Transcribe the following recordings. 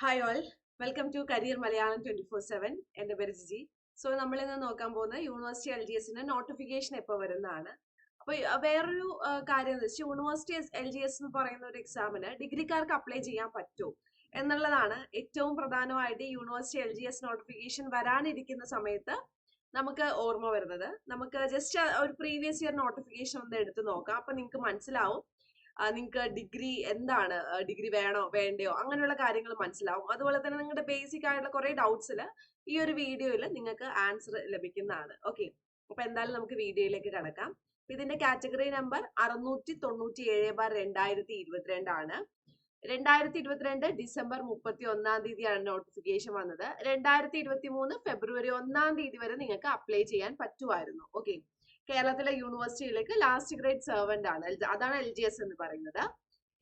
Hi all welcome to career Malayalam twenty four seven എന്റെ പേര് Jiji. So നമ്മൾ ഇന്ന് നോക്കാൻ പോകുന്ന യൂണിവേഴ്സിറ്റി എൽ ഡി എസിന്റെ നോട്ടിഫിക്കേഷൻ എപ്പോൾ വരുന്നതാണ്. അപ്പോൾ വേറൊരു കാര്യം എന്ന് വെച്ചാൽ യൂണിവേഴ്സിറ്റി എൽ ഡി എസ് എന്ന് പറയുന്ന ഒരു എക്സാമിന് ഡിഗ്രിക്കാർക്ക് അപ്ലൈ ചെയ്യാൻ പറ്റുമോ എന്നുള്ളതാണ് ഏറ്റവും പ്രധാനമായിട്ട് university L D S notification വരാനിരിക്കുന്ന സമയത്ത് നമുക്ക് ഓർമ്മ വരുന്നത്. നമുക്ക് ജസ്റ്റ് ഒരു പ്രീവിയസ് ഇയർ നോട്ടിഫിക്കേഷൻ ഒന്ന് എടുത്ത് നോക്കാം. അപ്പൊ നിങ്ങൾക്ക് മനസ്സിലാവും. നിങ്ങൾക്ക് ഡിഗ്രി എന്താണ് ഡിഗ്രി വേണോ വേണ്ടയോ അങ്ങനെയുള്ള കാര്യങ്ങൾ മനസ്സിലാവും. അതുപോലെ തന്നെ നിങ്ങളുടെ ബേസിക് ആയിട്ടുള്ള കുറെ ഡൗട്ട്സിൽ ഈ ഒരു വീഡിയോയിൽ നിങ്ങൾക്ക് ആൻസർ ലഭിക്കുന്നതാണ്. ഓക്കെ അപ്പൊ എന്തായാലും നമുക്ക് വീഡിയോയിലേക്ക് കടക്കാം. ഇതിന്റെ കാറ്റഗറി നമ്പർ അറുന്നൂറ്റി തൊണ്ണൂറ്റി ഏഴ് ബാർ രണ്ടായിരത്തി ഇരുപത്തിരണ്ടാണ് രണ്ടായിരത്തി ഇരുപത്തിരണ്ട് ഡിസംബർ മുപ്പത്തി ഒന്നാം തീയതിയാണ് നോട്ടിഫിക്കേഷൻ വന്നത്. രണ്ടായിരത്തി ഇരുപത്തി മൂന്ന് ഫെബ്രുവരി ഒന്നാം തീയതി വരെ നിങ്ങൾക്ക് അപ്ലൈ ചെയ്യാൻ പറ്റുമായിരുന്നു. ഓക്കെ കേരളത്തിലെ യൂണിവേഴ്സിറ്റിയിലേക്ക് ലാസ്റ്റ് ഗ്രേഡ് സെർവന്റ് ആണ്. അതാണ് എൽ ജി എസ് എന്ന് പറയുന്നത്.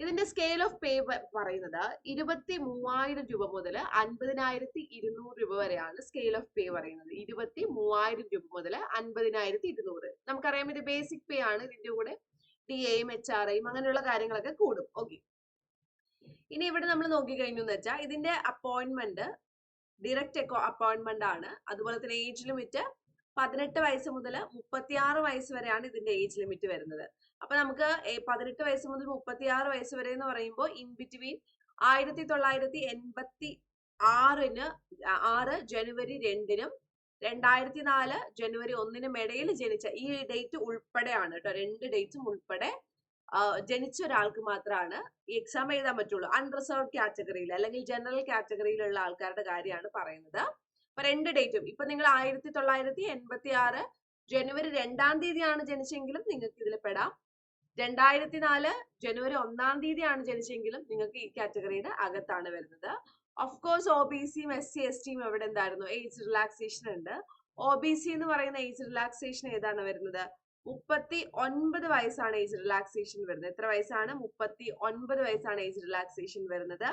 ഇതിന്റെ സ്കെയിൽ ഓഫ് പേ പറയുന്നത് ഇരുപത്തി മൂവായിരം രൂപ മുതൽ അൻപതിനായിരത്തി ഇരുന്നൂറ് രൂപ വരെയാണ് സ്കെയിൽ ഓഫ് പേ പറയുന്നത്. ഇരുപത്തി മൂവായിരം രൂപ മുതൽ അൻപതിനായിരത്തി ഇരുന്നൂറ് നമുക്കറിയാം ഇത് ബേസിക് പേ ആണ്. ഇതിന്റെ കൂടെ ഡി എയും എച്ച് ആർ ഐയും അങ്ങനെയുള്ള കാര്യങ്ങളൊക്കെ കൂടും. ഓക്കെ ഇനി ഇവിടെ നമ്മൾ നോക്കിക്കഴിഞ്ഞു എന്ന് വെച്ചാൽ ഇതിന്റെ അപ്പോയിന്റ്മെന്റ് ഡിറക്റ്റ് അപ്പോയിന്റ്മെന്റ് ആണ്. അതുപോലെ തന്നെ ഏജ് ലിമിറ്റ് പതിനെട്ട് വയസ്സ് മുതൽ മുപ്പത്തിയാറ് വയസ്സ് വരെയാണ് ഇതിന്റെ ഏജ് ലിമിറ്റ് വരുന്നത്. അപ്പൊ നമുക്ക് പതിനെട്ട് വയസ്സ് മുതൽ മുപ്പത്തിയാറ് വയസ്സ് വരെ എന്ന് പറയുമ്പോൾ ഇൻ ബിറ്റ്വീൻ ആയിരത്തി തൊള്ളായിരത്തി എൺപത്തി ആറിന് ആറ് ജനുവരി രണ്ടിനും രണ്ടായിരത്തി നാല് ജനുവരി ഒന്നിനും ഇടയിൽ ജനിച്ച ഈ ഡേറ്റ് ഉൾപ്പെടെയാണ് കേട്ടോ രണ്ട് ഡേറ്റും ഉൾപ്പെടെ ജനിച്ച ഒരാൾക്ക് മാത്രമാണ് ഈ എക്സാം എഴുതാൻ പറ്റുള്ളൂ. അൺറിസർവ് കാറ്റഗറിയിൽ അല്ലെങ്കിൽ ജനറൽ കാറ്റഗറിയിലുള്ള ആൾക്കാരുടെ കാര്യമാണ് പറയുന്നത്. രണ്ട് ഡേറ്റും. ഇപ്പൊ നിങ്ങൾ ആയിരത്തി തൊള്ളായിരത്തി എൺപത്തി ആറ് ജനുവരി രണ്ടാം തീയതിയാണ് ജനിച്ചെങ്കിലും നിങ്ങൾക്ക് ഇതിൽ പെടാം. രണ്ടായിരത്തി നാല് ജനുവരി ഒന്നാം തീയതിയാണ് ജനിച്ചെങ്കിലും നിങ്ങൾക്ക് ഈ കാറ്റഗറിയുടെ അകത്താണ് വരുന്നത്. ഓഫ് കോഴ്സ് ഒ ബി സിയും എസ് സി എസ് ടിയും എവിടെ എന്തായിരുന്നു? ഏജ് റിലാക്സേഷൻ ഉണ്ട്. ഒ ബി സി എന്ന് പറയുന്ന ഏജ് റിലാക്സേഷൻ ഏതാണ് വരുന്നത്? മുപ്പത്തി ഒൻപത് വയസ്സാണ് ഏജ് റിലാക്സേഷൻ വരുന്നത്. എത്ര വയസ്സാണ്? മുപ്പത്തി ഒൻപത് വയസ്സാണ് ഏജ് റിലാക്സേഷൻ വരുന്നത്.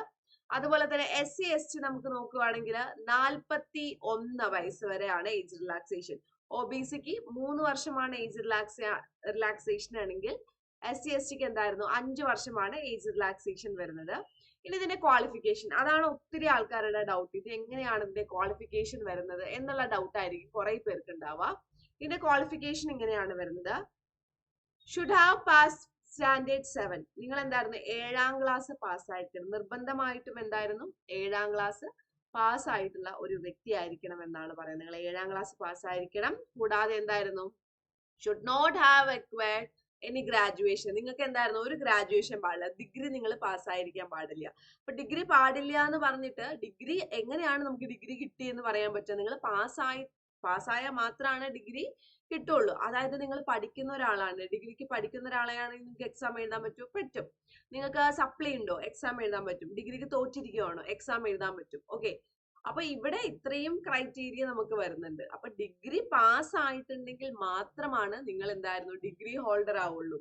അതുപോലെ തന്നെ എസ് സി എസ് ടി നമുക്ക് നോക്കുകയാണെങ്കിൽ നാൽപ്പത്തി ഒന്ന് വയസ്സ് വരെയാണ് ഏജ് റിലാക്സേഷൻ ഒ ബി സിക്ക് മൂന്ന് വർഷമാണ് ഏജ് റിലാക്സ് റിലാക്സേഷൻ ആണെങ്കിൽ എസ് സി എസ് ടിക്ക് എന്തായിരുന്നു? അഞ്ച് വർഷമാണ് ഏജ് റിലാക്സേഷൻ വരുന്നത്. ഇനി ഇതിന്റെ ക്വാളിഫിക്കേഷൻ അതാണ് ഒത്തിരി ആൾക്കാരുടെ ഡൗട്ട് ഇത് എങ്ങനെയാണ് ഇതിന്റെ ക്വാളിഫിക്കേഷൻ വരുന്നത് എന്നുള്ള ഡൗട്ട് ആയിരിക്കും കുറെ പേർക്ക് ഉണ്ടാവുക. ഇതിന്റെ ക്വാളിഫിക്കേഷൻ എങ്ങനെയാണ് വരുന്നത്. Should have pass standard seven. നിങ്ങൾ എന്തായിരുന്നു ഏഴാം ക്ലാസ് പാസ് ആയിരിക്കണം നിർബന്ധമായിട്ടും എന്തായിരുന്നു? ഏഴാം ക്ലാസ് പാസ്സായിട്ടുള്ള ഒരു വ്യക്തി ആയിരിക്കണം എന്നാണ് പറയുന്നത്. നിങ്ങൾ ഏഴാം ക്ലാസ് പാസ്സായിരിക്കണം. കൂടാതെ എന്തായിരുന്നു? Should not have acquired any graduation നിങ്ങൾക്ക് എന്തായിരുന്നു? ഒരു ഗ്രാജുവേഷൻ പാടില്ല. ഡിഗ്രി നിങ്ങൾ പാസ്സായിരിക്കാൻ പാടില്ല. അപ്പൊ ഡിഗ്രി പാടില്ല എന്ന് പറഞ്ഞിട്ട് ഡിഗ്രി എങ്ങനെയാണ് നമുക്ക് ഡിഗ്രി കിട്ടിയെന്ന് പറയാൻ പറ്റുക? നിങ്ങൾ പാസ്സായി പാസ്സായാൽ മാത്രമാണ് ഡിഗ്രി കിട്ടുള്ളൂ. അതായത് നിങ്ങൾ പഠിക്കുന്ന ഒരാളാണ്. ഡിഗ്രിക്ക് പഠിക്കുന്ന ഒരാളെയാണെങ്കിൽ നിങ്ങൾക്ക് എക്സാം എഴുതാൻ പറ്റും പറ്റും. നിങ്ങൾക്ക് സപ്ലൈ ഉണ്ടോ? എക്സാം എഴുതാൻ പറ്റും. ഡിഗ്രിക്ക് തോറ്റിരിക്കുകയാണോ എക്സാം എഴുതാൻ പറ്റും. ഓക്കെ അപ്പൊ ഇവിടെ ഇത്രയും ക്രൈറ്റീരിയ നമുക്ക് വരുന്നുണ്ട്. അപ്പൊ ഡിഗ്രി പാസ് ആയിട്ടുണ്ടെങ്കിൽ മാത്രമാണ് നിങ്ങൾ എന്തായിരുന്നു? ഡിഗ്രി ഹോൾഡർ ആവുള്ളൂ.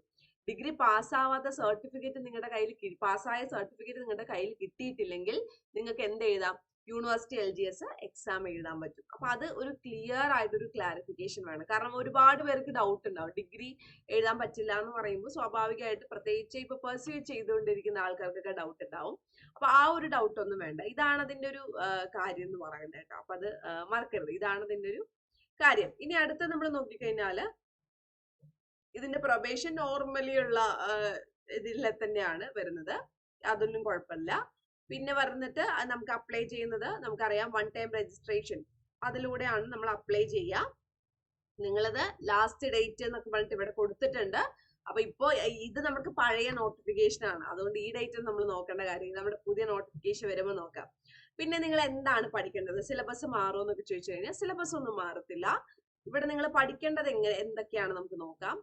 ഡിഗ്രി പാസ്സാവാത്ത സർട്ടിഫിക്കറ്റ് നിങ്ങളുടെ കയ്യിൽ പാസ്സായ സർട്ടിഫിക്കറ്റ് നിങ്ങളുടെ കയ്യിൽ കിട്ടിയിട്ടില്ലെങ്കിൽ നിങ്ങൾക്ക് എന്ത് എഴുതാം? University L G S exam എഴുതാൻ പറ്റും. അപ്പൊ അത് ഒരു ക്ലിയർ ആയിട്ടൊരു ക്ലാരിഫിക്കേഷൻ വേണം. കാരണം ഒരുപാട് പേർക്ക് ഡൗട്ട് ഉണ്ടാവും. ഡിഗ്രി എഴുതാൻ പറ്റില്ല എന്ന് പറയുമ്പോൾ സ്വാഭാവികമായിട്ട് പ്രത്യേകിച്ച് ഇപ്പൊ പെർസ്യൂ ചെയ്തുകൊണ്ടിരിക്കുന്ന ആൾക്കാർക്കൊക്കെ ഡൗട്ട് ഉണ്ടാവും. അപ്പൊ ആ ഒരു ഡൗട്ട് ഒന്നും വേണ്ട. ഇതാണ് അതിന്റെ ഒരു കാര്യം എന്ന് പറയുന്നത് കേട്ടോ. അപ്പൊ അത് മറക്കരുത്. ഇതാണ് അതിന്റെ ഒരു കാര്യം. ഇനി അടുത്ത നമ്മൾ നോക്കിക്കഴിഞ്ഞാൽ ഇതിന്റെ പ്രൊബേഷൻ നോർമലി ഉള്ള ഇതിലെ തന്നെയാണ് വരുന്നത്. അതൊന്നും കുഴപ്പമില്ല. പിന്നെ വന്നിട്ട് നമുക്ക് അപ്ലൈ ചെയ്യുന്നത് നമുക്കറിയാം വൺ ടൈം രജിസ്ട്രേഷൻ അതിലൂടെയാണ് നമ്മൾ അപ്ലൈ ചെയ്യുക. നിങ്ങളത് ലാസ്റ്റ് ഡേറ്റ് എന്നൊക്കെ പറഞ്ഞിട്ട് ഇവിടെ കൊടുത്തിട്ടുണ്ട്. അപ്പൊ ഇപ്പോ ഇത് നമുക്ക് പഴയ നോട്ടിഫിക്കേഷൻ ആണ്. അതുകൊണ്ട് ഈ ഡേറ്റ് നമ്മൾ നോക്കേണ്ട കാര്യം നമ്മുടെ പുതിയ നോട്ടിഫിക്കേഷൻ വരുമ്പോൾ നോക്കാം. പിന്നെ നിങ്ങൾ എന്താണ് പഠിക്കേണ്ടത്? സിലബസ് മാറുമോ എന്നൊക്കെ ചോദിച്ചു കഴിഞ്ഞാൽ സിലബസ് ഒന്നും മാറത്തില്ല. ഇവിടെ നിങ്ങൾ പഠിക്കേണ്ടത് എങ്ങനെ എന്തൊക്കെയാണ് നമുക്ക് നോക്കാം.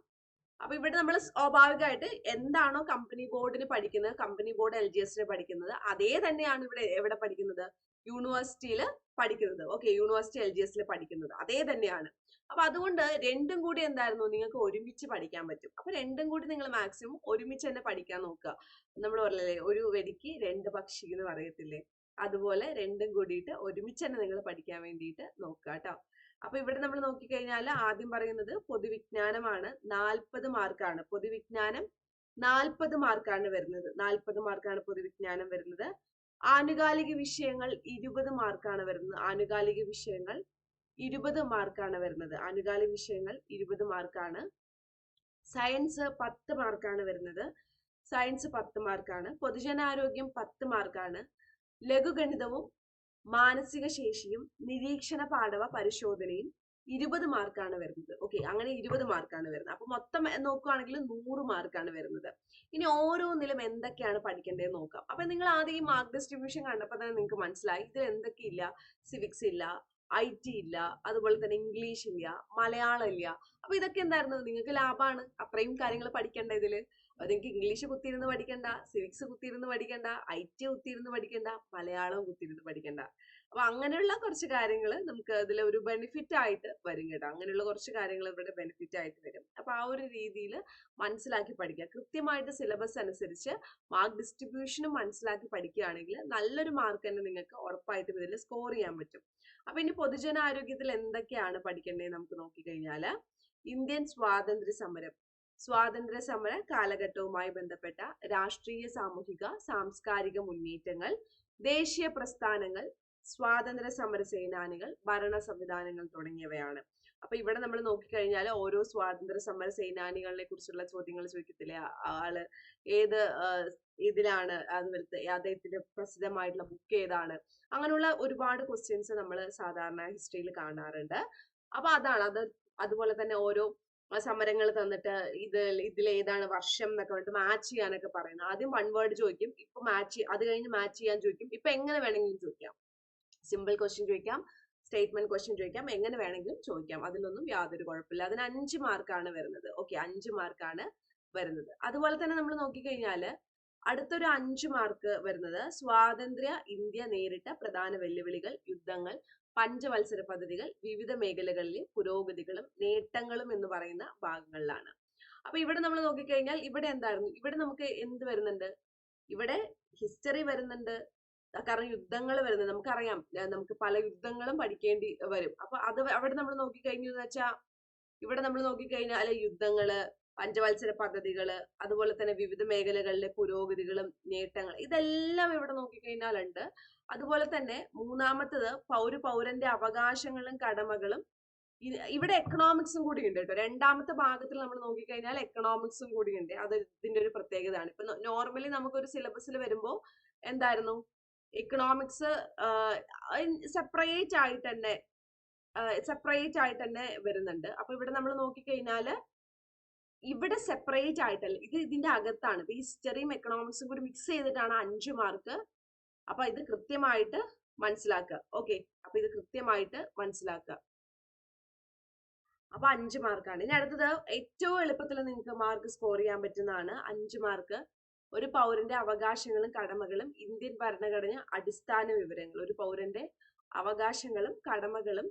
അപ്പൊ ഇവിടെ നമ്മൾ സ്വാഭാവികമായിട്ട് എന്താണോ കമ്പനി ബോർഡിന് പഠിക്കുന്നത് കമ്പനി ബോർഡ് എൽ ജി എസിന് പഠിക്കുന്നത് അതേ തന്നെയാണ് ഇവിടെ എവിടെ പഠിക്കുന്നത്? യൂണിവേഴ്സിറ്റിയിൽ പഠിക്കുന്നത്. ഓക്കെ യൂണിവേഴ്സിറ്റി എൽ ജി എസിൽ പഠിക്കുന്നത്. അതേ തന്നെയാണ്. അപ്പൊ അതുകൊണ്ട് രണ്ടും കൂടി എന്തായിരുന്നു? നിങ്ങൾക്ക് ഒരുമിച്ച് പഠിക്കാൻ പറ്റും. അപ്പൊ രണ്ടും കൂടി നിങ്ങൾ മാക്സിമം ഒരുമിച്ച് തന്നെ പഠിക്കാൻ നോക്കുക. നമ്മൾ പറഞ്ഞല്ലേ ഒരു വെടിക്ക് രണ്ട് പക്ഷി എന്ന് പറയത്തില്ലേ? അതുപോലെ രണ്ടും കൂടിയിട്ട് ഒരുമിച്ച് തന്നെ നിങ്ങൾ പഠിക്കാൻ വേണ്ടിയിട്ട് നോക്കുക കേട്ടോ. അപ്പൊ ഇവിടെ നമ്മൾ നോക്കിക്കഴിഞ്ഞാൽ ആദ്യം പറയുന്നത് പൊതുവിജ്ഞാനമാണ് നാൽപ്പത് മാർക്കാണ്. പൊതുവിജ്ഞാനം നാൽപ്പത് മാർക്കാണ് വരുന്നത്. നാൽപ്പത് മാർക്കാണ് പൊതുവിജ്ഞാനം വരുന്നത്. ആനുകാലിക വിഷയങ്ങൾ ഇരുപത് മാർക്കാണ് വരുന്നത്. ആനുകാലിക വിഷയങ്ങൾ ഇരുപത് മാർക്കാണ് വരുന്നത്. ആനുകാലിക വിഷയങ്ങൾ ഇരുപത് മാർക്കാണ്. സയൻസ് പത്ത് മാർക്കാണ് വരുന്നത്. സയൻസ് പത്ത് മാർക്കാണ്. പൊതുജനാരോഗ്യം പത്ത് മാർക്കാണ്. ലഘുഗണിതവും മാനസിക ശേഷിയും നിരീക്ഷണ പാഠവ പരിശോധനയും ഇരുപത് മാർക്കാണ് വരുന്നത്. ഓക്കെ അങ്ങനെ ഇരുപത് മാർക്കാണ് വരുന്നത്. അപ്പൊ മൊത്തം നോക്കുകയാണെങ്കിൽ നൂറ് മാർക്കാണ് വരുന്നത്. ഇനി ഓരോന്നിലും എന്തൊക്കെയാണ് പഠിക്കേണ്ടത് നോക്കാം. അപ്പൊ നിങ്ങൾ ആദ്യം ഈ മാർക്ക് ഡിസ്ട്രിബ്യൂഷൻ കണ്ടപ്പോൾ തന്നെ നിങ്ങൾക്ക് മനസ്സിലായി. ഇതിൽ എന്തൊക്കെ ഇല്ല? സിവിക്സ് ഇല്ല ഐ ടി ഇല്ല അതുപോലെ തന്നെ ഇംഗ്ലീഷ് ഇല്ല മലയാളം ഇല്ല. അപ്പൊ ഇതൊക്കെ എന്തായിരുന്നു? നിങ്ങൾക്ക് ലാഭമാണ്. അത്രയും കാര്യങ്ങൾ പഠിക്കേണ്ട ഇതിൽ. നിങ്ങൾക്ക് ഇംഗ്ലീഷ് കുത്തിയിരുന്ന് പഠിക്കണ്ട സിവിക്സ് കുത്തിയിരുന്ന് പഠിക്കണ്ട ഐ ടി കുത്തിയിരുന്ന് പഠിക്കണ്ട മലയാളം കുത്തിയിരുന്ന് പഠിക്കണ്ട. അപ്പൊ അങ്ങനെയുള്ള കുറച്ച് കാര്യങ്ങൾ നമുക്ക് അതിൽ ഒരു ബെനിഫിറ്റ് ആയിട്ട് വരും കേട്ടോ. അങ്ങനെയുള്ള കുറച്ച് കാര്യങ്ങൾ ഇവിടെ ബെനിഫിറ്റ് ആയിട്ട് വരും. അപ്പൊ ആ ഒരു രീതിയിൽ മനസ്സിലാക്കി പഠിക്കുക. കൃത്യമായിട്ട് സിലബസ് അനുസരിച്ച് മാർക്ക് ഡിസ്ട്രിബ്യൂഷനും മനസ്സിലാക്കി പഠിക്കുകയാണെങ്കിൽ നല്ലൊരു മാർക്ക് തന്നെ നിങ്ങൾക്ക് ഉറപ്പായിട്ടും ഇതിൽ സ്കോർ ചെയ്യാൻ പറ്റും. അപ്പൊ ഇനി പൊതുജനാരോഗ്യത്തിൽ എന്തൊക്കെയാണ് പഠിക്കേണ്ടത് നമുക്ക് നോക്കിക്കഴിഞ്ഞാൽ ഇന്ത്യൻ സ്വാതന്ത്ര്യ സമരം സ്വാതന്ത്ര്യ സമര കാലഘട്ടവുമായി ബന്ധപ്പെട്ട രാഷ്ട്രീയ സാമൂഹിക സാംസ്കാരിക മുന്നേറ്റങ്ങൾ ദേശീയ പ്രസ്ഥാനങ്ങൾ സ്വാതന്ത്ര്യ സമര സേനാനികൾ ഭരണ സംവിധാനങ്ങൾ തുടങ്ങിയവയാണ്. അപ്പൊ ഇവിടെ നമ്മൾ നോക്കിക്കഴിഞ്ഞാൽ ഓരോ സ്വാതന്ത്ര്യ സമര സേനാനികളെ കുറിച്ചുള്ള ചോദ്യങ്ങൾ ചോദിക്കത്തില്ലേ? ആൾ ഏത് ഇതിലാണ് അതുപോലത്തെ അദ്ദേഹത്തിന്റെ പ്രസിദ്ധമായിട്ടുള്ള ബുക്ക് ഏതാണ്? അങ്ങനെയുള്ള ഒരുപാട് ക്വസ്റ്റ്യൻസ് നമ്മൾ സാധാരണ ഹിസ്റ്ററിയിൽ കാണാറുണ്ട്. അപ്പൊ അതാണ് അത് അതുപോലെ തന്നെ ഓരോ സമരങ്ങൾ തന്നിട്ട് ഇത് ഇതിൽ ഏതാണ് വർഷം എന്നൊക്കെ പറഞ്ഞിട്ട് മാച്ച് ചെയ്യാനൊക്കെ പറയുന്നത്. ആദ്യം വൺ വേർഡ് ചോദിക്കും ഇപ്പൊ മാച്ച് അത് കഴിഞ്ഞ് മാച്ച് ചെയ്യാൻ ചോദിക്കും. ഇപ്പൊ എങ്ങനെ വേണമെങ്കിലും ചോദിക്കാം. സിമ്പിൾ ക്വസ്റ്റ്യൻ ചോദിക്കാം സ്റ്റേറ്റ്മെന്റ് ക്വസ്റ്റ്യൻ ചോദിക്കാം എങ്ങനെ വേണമെങ്കിലും ചോദിക്കാം. അതിലൊന്നും യാതൊരു കുഴപ്പമില്ല. അതിന് അഞ്ച് മാർക്കാണ് വരുന്നത്. ഓക്കെ അഞ്ച് മാർക്കാണ് വരുന്നത്. അതുപോലെ തന്നെ നമ്മൾ നോക്കിക്കഴിഞ്ഞാൽ അടുത്തൊരു അഞ്ച് മാർക്ക് വരുന്നത് സ്വാതന്ത്ര്യ ഇന്ത്യ നേരിട്ട പ്രധാന വെല്ലുവിളികൾ യുദ്ധങ്ങൾ പഞ്ചവത്സര പദ്ധതികൾ വിവിധ മേഖലകളിലെ പുരോഗതികളും നേട്ടങ്ങളും എന്ന് പറയുന്ന ഭാഗങ്ങളിലാണ്. അപ്പൊ ഇവിടെ നമ്മൾ നോക്കിക്കഴിഞ്ഞാൽ ഇവിടെ എന്തായിരുന്നു? ഇവിടെ നമുക്ക് എന്ത് വരുന്നുണ്ട്? ഇവിടെ ഹിസ്റ്ററി വരുന്നുണ്ട്. കാരണം യുദ്ധങ്ങൾ വരുന്നത് നമുക്കറിയാം. നമുക്ക് പല യുദ്ധങ്ങളും പഠിക്കേണ്ടി വരും. അപ്പൊ അത് അവിടെ നമ്മൾ നോക്കിക്കഴിഞ്ഞു വെച്ചാൽ ഇവിടെ നമ്മൾ നോക്കിക്കഴിഞ്ഞാൽ യുദ്ധങ്ങൾ പഞ്ചവത്സര പദ്ധതികൾ അതുപോലെ തന്നെ വിവിധ മേഖലകളിലെ പുരോഗതികളും നേട്ടങ്ങൾ ഇതെല്ലാം ഇവിടെ നോക്കിക്കഴിഞ്ഞാലുണ്ട്. അതുപോലെ തന്നെ മൂന്നാമത്തത് പൗര പൗരന്റെ അവകാശങ്ങളും കടമകളും. ഇവിടെ എക്കണോമിക്സും കൂടി ഉണ്ട് കേട്ടോ. രണ്ടാമത്തെ ഭാഗത്തിൽ നമ്മൾ നോക്കിക്കഴിഞ്ഞാൽ എക്കണോമിക്സും കൂടി ഉണ്ട് അത് ഇതിന്റെ ഒരു പ്രത്യേകതയാണ്. ഇപ്പൊ നോർമലി നമുക്കൊരു സിലബസിൽ വരുമ്പോൾ എന്തായിരുന്നു? ഇക്കണോമിക്സ് സെപ്പറേറ്റ് ആയിട്ട് തന്നെ സെപ്പറേറ്റ് ആയിട്ട് തന്നെ വരുന്നുണ്ട്. അപ്പൊ ഇവിടെ നമ്മൾ നോക്കിക്കഴിഞ്ഞാൽ ഇവിടെ സെപ്പറേറ്റ് ആയിട്ടല്ല. ഇത് ഇതിന്റെ അകത്താണ്. ഇപ്പൊ ഹിസ്റ്ററിയും എക്കണോമിക്സും കൂടി മിക്സ് ചെയ്തിട്ടാണ് അഞ്ച് മാർക്ക് അപ്പൊ ഇത് കൃത്യമായിട്ട് മനസ്സിലാക്കുക. ഓക്കെ അപ്പൊ ഇത് കൃത്യമായിട്ട് മനസ്സിലാക്കുക. അപ്പൊ അഞ്ച് മാർക്കാണ് ഇനി അടുത്തത് ഏറ്റവും എളുപ്പത്തിൽ നിങ്ങൾക്ക് മാർക്ക് സ്കോർ ചെയ്യാൻ പറ്റുന്നതാണ് അഞ്ച് മാർക്ക് ഒരു പൗരന്റെ അവകാശങ്ങളും കടമകളും ഇന്ത്യൻ ഭരണഘടന അടിസ്ഥാന വിവരങ്ങൾ. ഒരു പൗരന്റെ അവകാശങ്ങളും കടമകളും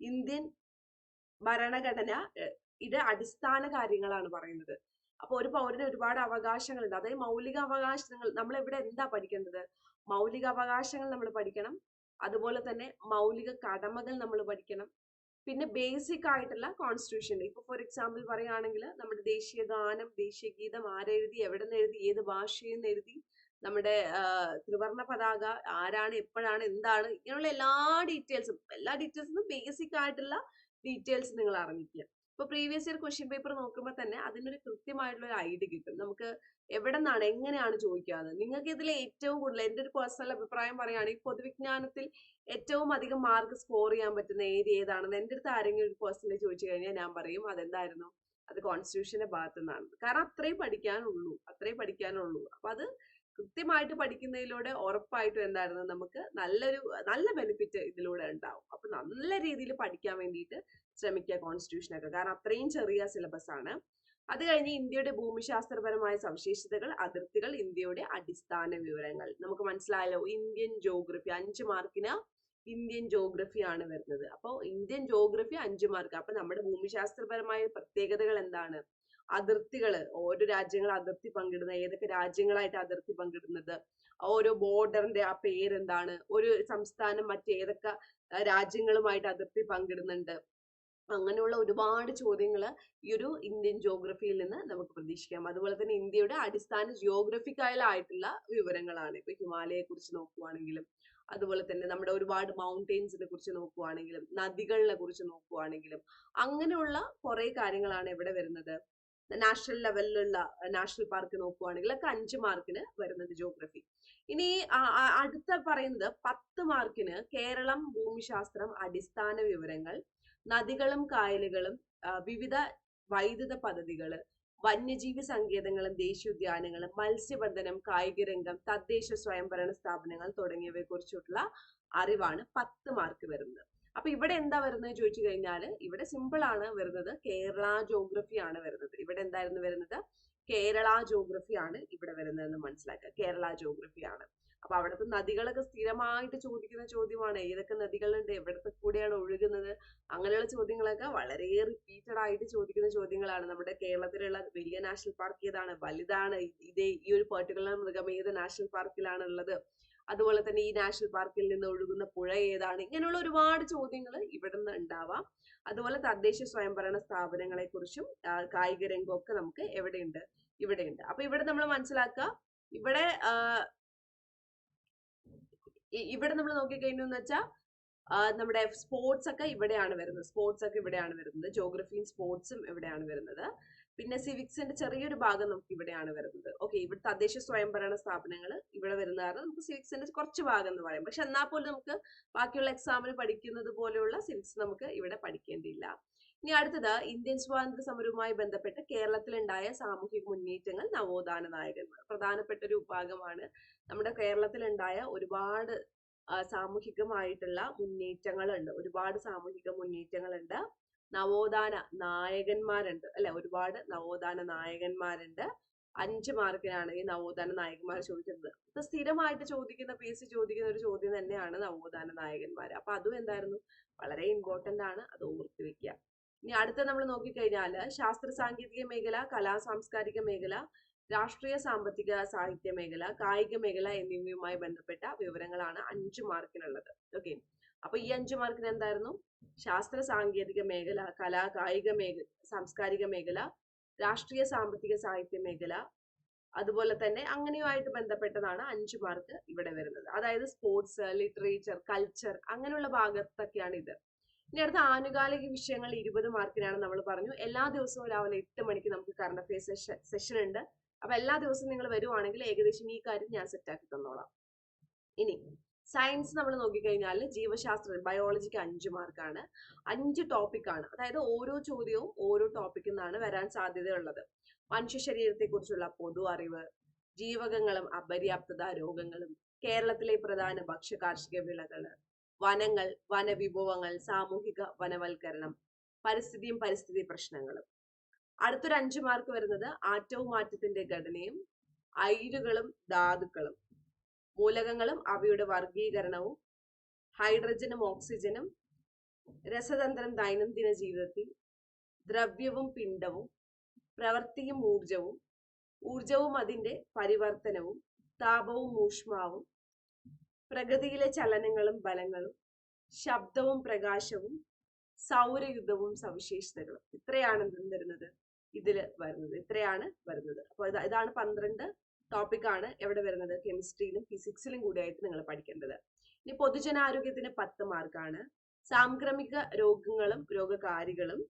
ഇന്ത്യൻ ഭരണഘടന ഇത് അടിസ്ഥാന കാര്യങ്ങളാണ് പറയുന്നത്. അപ്പൊ ഒരു പൗരന് ഒരുപാട് അവകാശങ്ങളുണ്ട്. അതായത് മൗലിക അവകാശങ്ങൾ നമ്മൾ ഇവിടെ എന്താ പഠിക്കേണ്ടത്? മൗലിക അവകാശങ്ങൾ നമ്മൾ പഠിക്കണം. അതുപോലെ തന്നെ മൗലിക കടമകൾ നമ്മൾ പഠിക്കണം. പിന്നെ ബേസിക് ആയിട്ടുള്ള കോൺസ്റ്റിറ്റ്യൂഷൻ ഇപ്പൊ ഫോർ എക്സാമ്പിൾ പറയുകയാണെങ്കിൽ നമ്മുടെ ദേശീയ ഗാനം ദേശീയ ഗീതം ആരെഴുതി എവിടെ നിന്ന് എഴുതി ഏത് ഭാഷയിൽ നിന്ന് എഴുതി നമ്മുടെ ത്രിവർണ പതാക ആരാണ് എപ്പോഴാണ് എന്താണ് ഇങ്ങനെയുള്ള എല്ലാ ഡീറ്റെയിൽസും എല്ലാ ഡീറ്റെയിൽസും ബേസിക് ആയിട്ടുള്ള ഡീറ്റെയിൽസ് നിങ്ങൾ അറിഞ്ഞിരിക്കുക. ഇപ്പൊ പ്രീവിയസ് ഇയർ ക്വസ്റ്റ്യൻ പേപ്പർ നോക്കുമ്പോൾ തന്നെ അതിനൊരു കൃത്യമായിട്ടുള്ള ഒരു ഐഡിയ കിട്ടും. നമുക്ക് എവിടെ നിന്നാണ് എങ്ങനെയാണ് ചോദിക്കാറ് നിങ്ങൾക്ക് ഇതിൽ ഏറ്റവും കൂടുതൽ എന്റെ ഒരു പേഴ്സണൽ അഭിപ്രായം പറയുകയാണെങ്കിൽ പൊതുവിജ്ഞാനത്തിൽ ഏറ്റവും അധികം മാർക്ക് സ്കോർ ചെയ്യാൻ പറ്റുന്ന ഏരിയ ഏതാണെന്ന് എന്റെ അടുത്ത് ആരെങ്കിലും ഒരു പേഴ്സണലി ചോദിച്ചു കഴിഞ്ഞാൽ ഞാൻ പറയും അതെന്തായിരുന്നു? അത് കോൺസ്റ്റിറ്റ്യൂഷന്റെ ഭാഗത്തു നിന്നാണ് കാരണം അത്രയും പഠിക്കാനുള്ളൂ അത്രയും പഠിക്കാനുള്ളൂ. അപ്പൊ അത് കൃത്യമായിട്ട് പഠിക്കുന്നതിലൂടെ ഉറപ്പായിട്ടും എന്തായിരുന്നു നമുക്ക് നല്ലൊരു നല്ല ബെനിഫിറ്റ് ഇതിലൂടെ ഉണ്ടാവും. അപ്പൊ നല്ല രീതിയിൽ പഠിക്കാൻ വേണ്ടിയിട്ട് ശ്രമിക്കുക കോൺസ്റ്റിറ്റ്യൂഷൻ ഒക്കെ. കാരണം അത്രയും ചെറിയ സിലബസ് ആണ്. അത് കഴിഞ്ഞ് ഇന്ത്യയുടെ ഭൂമിശാസ്ത്രപരമായ സവിശേഷതകൾ അതിർത്തികൾ ഇന്ത്യയുടെ അടിസ്ഥാന വിവരങ്ങൾ. നമുക്ക് മനസ്സിലായല്ലോ ഇന്ത്യൻ ജോഗ്രഫി അഞ്ച് മാർക്കിന് ഇന്ത്യൻ ജോഗ്രഫി ആണ് വരുന്നത്. അപ്പോൾ ഇന്ത്യൻ ജോഗ്രഫി അഞ്ച് മാർക്ക് അപ്പൊ നമ്മുടെ ഭൂമിശാസ്ത്രപരമായ പ്രത്യേകതകൾ എന്താണ്? അതിർത്തികൾ ഓരോ രാജ്യങ്ങൾ അതിർത്തി പങ്കിടുന്നത് ഏതൊക്കെ രാജ്യങ്ങളായിട്ട് അതിർത്തി പങ്കിടുന്നത് ഓരോ ബോർഡറിന്റെ ആ പേരെന്താണ് ഒരു സംസ്ഥാനം മറ്റേതൊക്കെ രാജ്യങ്ങളുമായിട്ട് അതിർത്തി പങ്കിടുന്നുണ്ട്. അങ്ങനെയുള്ള ഒരുപാട് ചോദ്യങ്ങൾ ഈ ഒരു ഇന്ത്യൻ ജോഗ്രഫിയിൽ നിന്ന് നമുക്ക് പ്രതീക്ഷിക്കാം. അതുപോലെ തന്നെ ഇന്ത്യയുടെ അടിസ്ഥാന ജിയോഗ്രഫിക്കലായിട്ടുള്ള വിവരങ്ങളാണ്. ഇപ്പൊ ഹിമാലയെ കുറിച്ച് നോക്കുവാണെങ്കിലും അതുപോലെ തന്നെ നമ്മുടെ ഒരുപാട് മൗണ്ടെയിൻസിനെ കുറിച്ച് നോക്കുവാണെങ്കിലും നദികളിനെ കുറിച്ച് നോക്കുവാണെങ്കിലും അങ്ങനെയുള്ള കുറെ കാര്യങ്ങളാണ് ഇവിടെ വരുന്നത്. നാഷണൽ ലെവലിലുള്ള നാഷണൽ പാർക്ക് നോക്കുവാണെങ്കിൽ ഒക്കെ അഞ്ച് മാർക്കിന് വരുന്നത് ജോഗ്രഫി ഇനി അടുത്ത പറയുന്നത് പത്ത് മാർക്കിന് കേരളം ഭൂമിശാസ്ത്രം അടിസ്ഥാന വിവരങ്ങൾ നദികളും കായലുകളും വിവിധ വൈദ്യുത പദ്ധതികൾ വന്യജീവി സങ്കേതങ്ങളും ദേശീയോദ്യാനങ്ങളും മത്സ്യബന്ധനം കായികരംഗം തദ്ദേശ സ്വയംഭരണ സ്ഥാപനങ്ങൾ തുടങ്ങിയവയെ കുറിച്ചുള്ള അറിവാണ് പത്ത് മാർക്ക് വരുന്നത്. അപ്പൊ ഇവിടെ എന്താ വരുന്നത് ചോദിച്ചു കഴിഞ്ഞാൽ ഇവിടെ സിമ്പിൾ ആണ് വരുന്നത് കേരള ജോഗ്രഫി ആണ് വരുന്നത്. ഇവിടെ എന്തായിരുന്നു വരുന്നത്? കേരള ജോഗ്രഫി ആണ് ഇവിടെ വരുന്നതെന്ന് മനസ്സിലാക്കുക. കേരള ജോഗ്രഫി ആണ്. അപ്പൊ അവിടുത്തെ നദികളൊക്കെ സ്ഥിരമായിട്ട് ചോദിക്കുന്ന ചോദ്യമാണ്. ഏതൊക്കെ നദികളുണ്ട്? എവിടത്തെ കൂടെയാണ് ഒഴുകുന്നത്? അങ്ങനെയുള്ള ചോദ്യങ്ങളൊക്കെ വളരെ റിപ്പീറ്റഡ് ആയിട്ട് ചോദിക്കുന്ന ചോദ്യങ്ങളാണ്. നമ്മുടെ കേരളത്തിലുള്ള വലിയ നാഷണൽ പാർക്ക് ഏതാണ്? വലുതാണ്? ഇതേ ഈ ഒരു പെർട്ടിക്കുലർ മൃഗം ഏത് നാഷണൽ പാർക്കിലാണ് ഉള്ളത് അതുപോലെ തന്നെ ഈ നാഷണൽ പാർക്കിൽ നിന്ന് ഒഴുകുന്ന പുഴ ഏതാണ്? ഇങ്ങനെയുള്ള ഒരുപാട് ചോദ്യങ്ങൾ ഇവിടെ നിന്ന് ഉണ്ടാവാം. അതുപോലെ തദ്ദേശ സ്വയംഭരണ സ്ഥാപനങ്ങളെ കുറിച്ചും കായിക രംഗമൊക്കെ നമുക്ക് എവിടെയുണ്ട്? ഇവിടെയുണ്ട്. അപ്പൊ ഇവിടെ നമ്മൾ മനസ്സിലാക്കുക ഇവിടെ ഇവിടെ നമ്മൾ നോക്കിക്കഴിഞ്ഞു എന്ന് വെച്ചാൽ നമ്മുടെ സ്പോർട്സ് ഒക്കെ ഇവിടെയാണ് വരുന്നത്. സ്പോർട്സ് ഒക്കെ ഇവിടെയാണ് വരുന്നത്. ജോഗ്രഫിയും സ്പോർട്സും ഇവിടെയാണ് വരുന്നത്. പിന്നെ സിവിക്സിന്റെ ചെറിയൊരു ഭാഗം നമുക്ക് ഇവിടെയാണ് വരുന്നത്. ഓക്കെ ഇവിടെ തദ്ദേശ സ്വയംഭരണ സ്ഥാപനങ്ങൾ ഇവിടെ വരുന്ന കാരണം നമുക്ക് സിവിക്സിന്റെ കുറച്ച് ഭാഗം എന്ന് പറയാം. പക്ഷെ എന്നാൽ പോലും നമുക്ക് ബാക്കിയുള്ള എക്സാമിന് പഠിക്കുന്നത് പോലെയുള്ള സിവിക്സ് നമുക്ക് ഇവിടെ പഠിക്കേണ്ടിയില്ല. ഇനി അടുത്തത് ഇന്ത്യൻ സ്വാതന്ത്ര്യ സമരവുമായി ബന്ധപ്പെട്ട് കേരളത്തിലുണ്ടായ സാമൂഹിക മുന്നേറ്റങ്ങൾ നവോത്ഥാന നായകന്മാർ. പ്രധാനപ്പെട്ട ഒരു വിഭാഗമാണ് നമ്മുടെ കേരളത്തിലുണ്ടായ ഒരുപാട് സാമൂഹികമായിട്ടുള്ള മുന്നേറ്റങ്ങളുണ്ട്. ഒരുപാട് സാമൂഹിക മുന്നേറ്റങ്ങളുണ്ട്. നവോത്ഥാന നായകന്മാരുണ്ട്. അല്ലെ? ഒരുപാട് നവോത്ഥാന നായകന്മാരുണ്ട്. അഞ്ച് മാർക്കിനാണ് ഈ നവോത്ഥാന നായകന്മാർ ചോദിക്കുന്നത് ഇത് സ്ഥിരമായിട്ട് ചോദിക്കുന്ന പി എസ് ചോദിക്കുന്ന ഒരു ചോദ്യം തന്നെയാണ് നവോത്ഥാന നായകന്മാർ. അപ്പൊ അതും എന്തായിരുന്നു? വളരെ ഇമ്പോർട്ടന്റ് ആണ്. അത് ഓർത്ത് വെക്കുക ഇനി അടുത്ത നമ്മൾ നോക്കിക്കഴിഞ്ഞാൽ ശാസ്ത്ര സാങ്കേതിക മേഖല കലാ സാംസ്കാരിക മേഖല രാഷ്ട്രീയ സാമ്പത്തിക സാഹിത്യ മേഖല കായിക മേഖല എന്നിവയുമായി ബന്ധപ്പെട്ട വിവരങ്ങളാണ് അഞ്ച് മാർക്കിനുള്ളത്. ഓക്കെ അപ്പൊ ഈ അഞ്ചു മാർക്കിന് എന്തായിരുന്നു? ശാസ്ത്ര സാങ്കേതിക മേഖല കലാ കായിക മേഖല സാംസ്കാരിക മേഖല രാഷ്ട്രീയ സാമ്പത്തിക സാഹിത്യ മേഖല അതുപോലെ തന്നെ അങ്ങനെയുമായിട്ട് ബന്ധപ്പെട്ടതാണ് അഞ്ച് മാർക്ക് ഇവിടെ വരുന്നത്. അതായത് സ്പോർട്സ് ലിറ്ററേച്ചർ കൾച്ചർ അങ്ങനെയുള്ള ഭാഗത്തൊക്കെയാണ് ഇത്. ഇനി അടുത്ത ആനുകാലിക വിഷയങ്ങൾ ഇരുപത് മാർക്കിനാണ് നമ്മൾ പറഞ്ഞു. എല്ലാ ദിവസവും രാവിലെ എട്ട് മണിക്ക് നമുക്ക് കറണ്ട് അഫയേഴ്സ് സെഷൻ ഉണ്ട്. അപ്പൊ എല്ലാ ദിവസവും നിങ്ങൾ വരുവാണെങ്കിൽ ഏകദേശം ഈ കാര്യം ഞാൻ സെറ്റാക്കി തന്നോളാം. ഇനി സയൻസ് നമ്മൾ നോക്കിക്കഴിഞ്ഞാൽ ജീവശാസ്ത്രം ബയോളജിക്ക് അഞ്ച് മാർക്കാണ് അഞ്ച് ടോപ്പിക്കാണ് അതായത് ഓരോ ചോദ്യവും ഓരോ ടോപ്പിക്കിൽ നിന്നാണ് വരാൻ സാധ്യതയുള്ളത്. മനുഷ്യ ശരീരത്തെ കുറിച്ചുള്ള പൊതു അറിവ് ജീവകങ്ങളും അപര്യാപ്തത രോഗങ്ങളും കേരളത്തിലെ പ്രധാന ഭക്ഷ്യ കാർഷിക വിളകൾ വനങ്ങൾ വനവിഭവങ്ങൾ സാമൂഹിക വനവൽക്കരണം പരിസ്ഥിതിയും പരിസ്ഥിതി പ്രശ്നങ്ങളും. അടുത്തൊരു അഞ്ച് മാർക്ക് വരുന്നത് ആറ്റവും മാറ്റത്തിന്റെ ഘടനയും അയിരുകളും ധാതുക്കളും. മൂലകങ്ങളും അവയുടെ വർഗീകരണവും ഹൈഡ്രജനും ഓക്സിജനും രസതന്ത്രം ദൈനംദിന ജീവിതത്തിൽ ദ്രവ്യവും പിണ്ഡവും പ്രവൃത്തിയും ഊർജവും ഊർജവും അതിന്റെ പരിവർത്തനവും താപവും ഊഷ്മാവും പ്രകൃതിയിലെ ചലനങ്ങളും ബലങ്ങളും ശബ്ദവും പ്രകാശവും സൗരയുദ്ധവും സവിശേഷതകളും. ഇത്രയാണ് എന്തും വരുന്നത്? ഇതിൽ വരുന്നത്. ഇത്രയാണ് വരുന്നത്. അപ്പോൾ ഇതാ- ഇതാണ് പന്ത്രണ്ട് ടോപ്പിക്കാണ് എവിടെ വരുന്നത്? കെമിസ്ട്രിയിലും ഫിസിക്സിലും കൂടിയായിട്ട് നിങ്ങൾ പഠിക്കേണ്ടത്. ഇനി പൊതുജനാരോഗ്യത്തിന് പത്ത് മാർക്കാണ് സാംക്രമിക രോഗങ്ങളും രോഗകാരികളും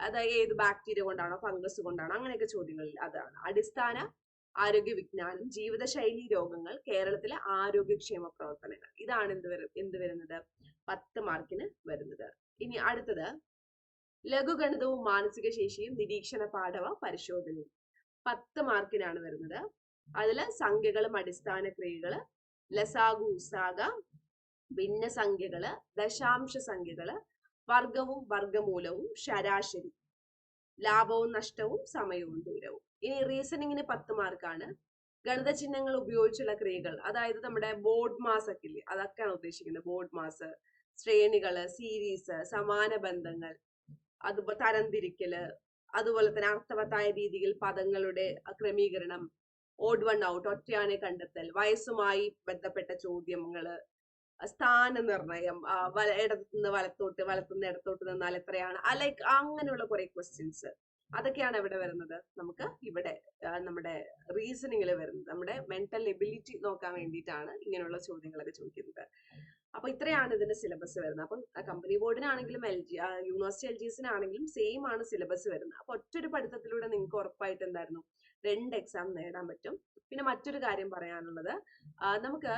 അതായത് ഏത് ബാക്ടീരിയ കൊണ്ടാണോ ഫംഗസ് കൊണ്ടാണോ അങ്ങനെയൊക്കെ ചോദ്യങ്ങളിൽ അതാണ്. അടിസ്ഥാന ആരോഗ്യ വിജ്ഞാനം ജീവിതശൈലി രോഗങ്ങൾ കേരളത്തിലെ ആരോഗ്യക്ഷേമ പ്രവർത്തനങ്ങൾ. ഇതാണ് എന്ത് എന്ത് വരുന്നത്? പത്ത് മാർക്കിന് വരുന്നത്. ഇനി അടുത്തത്. ലഘുഗണിതവും മാനസിക ശേഷിയും നിരീക്ഷണ പാഠവ പരിശോധനയും. പത്ത് മാർക്കിനാണ് വരുന്നത്. അതിൽ സംഖ്യകളും അടിസ്ഥാന ക്രിയകൾ ലസാഗു ഉസാഗ ഭിന്നസംഖ്യകൾ ദശാംശ സംഖ്യകൾ വർഗവും വർഗമൂലവും ശരാശരി. ലാഭവും നഷ്ടവും സമയവും ദൂരവും. ഇനി റീസണിങ്ങിന് പത്ത് മാർക്കാണ് ഗണിത ചിഹ്നങ്ങൾ ഉപയോഗിച്ചുള്ള ക്രിയകൾ അതായത് നമ്മുടെ ബോർഡ് മാസ് ഒക്കെ ഇല്ലേ അതൊക്കെയാണ് ഉദ്ദേശിക്കുന്നത്. ബോർഡ് മാസ് ശ്രേണികൾ സീരീസ് സമാന ബന്ധങ്ങൾ അതുപോലെ തരംതിരിക്കൽ അതുപോലെ തന്നെ അർത്ഥവത്തായ രീതിയിൽ പദങ്ങളുടെ ക്രമീകരണം ഓഡ് വൺ ഔട്ട് ഒറ്റയാനെ കണ്ടെത്തൽ വയസ്സുമായി ബന്ധപ്പെട്ട ചോദ്യങ്ങൾ സ്ഥാന നിർണയം ഇടത്തുനിന്ന് വലത്തോട്ട് വലത്തുനിന്ന് ഇടത്തോട്ട് നിന്നാൽ എത്രയാണ്? ലൈക്ക് അങ്ങനെയുള്ള കുറെ ക്വസ്റ്റ്യൻസ് അതൊക്കെയാണ് ഇവിടെ വരുന്നത്. നമുക്ക് ഇവിടെ നമ്മുടെ റീസണിങ്ങിൽ വരുന്നത്. നമ്മുടെ മെന്റൽ എബിലിറ്റി നോക്കാൻ വേണ്ടിയിട്ടാണ് ഇങ്ങനെയുള്ള ചോദ്യങ്ങളൊക്കെ ചോദിക്കുന്നത്. അപ്പൊ ഇത്രയാണ് ഇതിന്റെ സിലബസ് വരുന്നത്. അപ്പം company ബോർഡിനാണെങ്കിലും L G university L G എസിനാണെങ്കിലും same ആണ് സിലബസ് വരുന്നത്. അപ്പൊ ഒറ്റൊരു പഠിത്തത്തിലൂടെ നിങ്ങൾക്ക് ഉറപ്പായിട്ട് എന്തായിരുന്നു? രണ്ട് എക്സാം നേടാൻ പറ്റും. പിന്നെ മറ്റൊരു കാര്യം പറയാനുള്ളത്. നമുക്ക്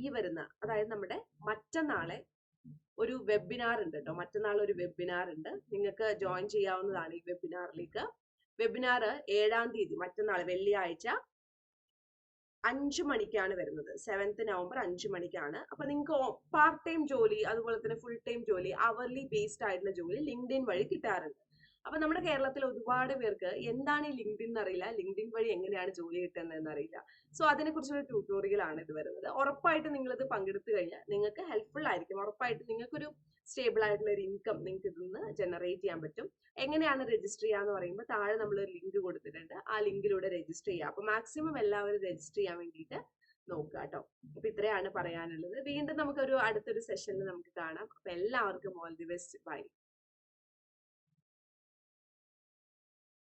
ഈ വരുന്ന അതായത് നമ്മുടെ മറ്റന്നാളെ ഒരു വെബിനാർ ഉണ്ട് കേട്ടോ മറ്റന്നാൾ ഒരു വെബിനാർ ഉണ്ട്. നിങ്ങൾക്ക് ജോയിൻ ചെയ്യാവുന്നതാണ് ഈ വെബിനാറിലേക്ക് വെബിനാർ ഏഴാം തീയതി മറ്റന്നാൾ വെള്ളിയാഴ്ച അഞ്ചു മണിക്കാണ് വരുന്നത്. സെവൻത്ത് നവംബർ അഞ്ചു മണിക്കാണ്. അപ്പൊ നിങ്ങൾക്ക് പാർട്ട് ടൈം ജോലി അതുപോലെ തന്നെ ഫുൾ ടൈം ജോലി അവർലി ബേസ്ഡ് ആയിട്ടുള്ള ജോലി ലിങ്ക്ഡിൻ വഴി കിട്ടാറുണ്ട്. അപ്പൊ നമ്മുടെ കേരളത്തിൽ ഒരുപാട് പേർക്ക് എന്താണ് ഈ ലിങ്ക്ഡിൻ എന്നറിയില്ല ലിങ്ക്ഡിൻ വഴി എങ്ങനെയാണ് ജോലി കിട്ടുന്നതെന്ന് അറിയില്ല. സോ അതിനെ കുറിച്ചൊരു ട്യൂട്ടോറിയൽ ആണ് ഇത് വരുന്നത്. ഉറപ്പായിട്ട് നിങ്ങൾ ഇത് പങ്കെടുത്തു കഴിഞ്ഞാൽ നിങ്ങൾക്ക് ഹെൽപ്ഫുൾ ആയിരിക്കും. ഉറപ്പായിട്ട് നിങ്ങൾക്കൊരു സ്റ്റേബിൾ ആയിട്ടുള്ള ഒരു ഇൻകം നിങ്ങൾക്ക് ഇതിൽ നിന്ന് ജനറേറ്റ് ചെയ്യാൻ പറ്റും. എങ്ങനെയാണ് രജിസ്റ്റർ ചെയ്യാന്ന് പറയുമ്പോൾ താഴെ നമ്മൾ ഒരു ലിങ്ക് കൊടുത്തിട്ടുണ്ട്. ആ ലിങ്കിലൂടെ രജിസ്റ്റർ ചെയ്യുക. അപ്പൊ മാക്സിമം എല്ലാവരും രജിസ്റ്റർ ചെയ്യാൻ വേണ്ടിയിട്ട് നോക്കുക കേട്ടോ. അപ്പൊ ഇത്രയാണ് പറയാനുള്ളത്. വീണ്ടും നമുക്കൊരു അടുത്തൊരു സെഷനിൽ നമുക്ക് കാണാം. അപ്പൊ എല്ലാവർക്കും ഓൾ ദി ബെസ്റ്റ് ബൈ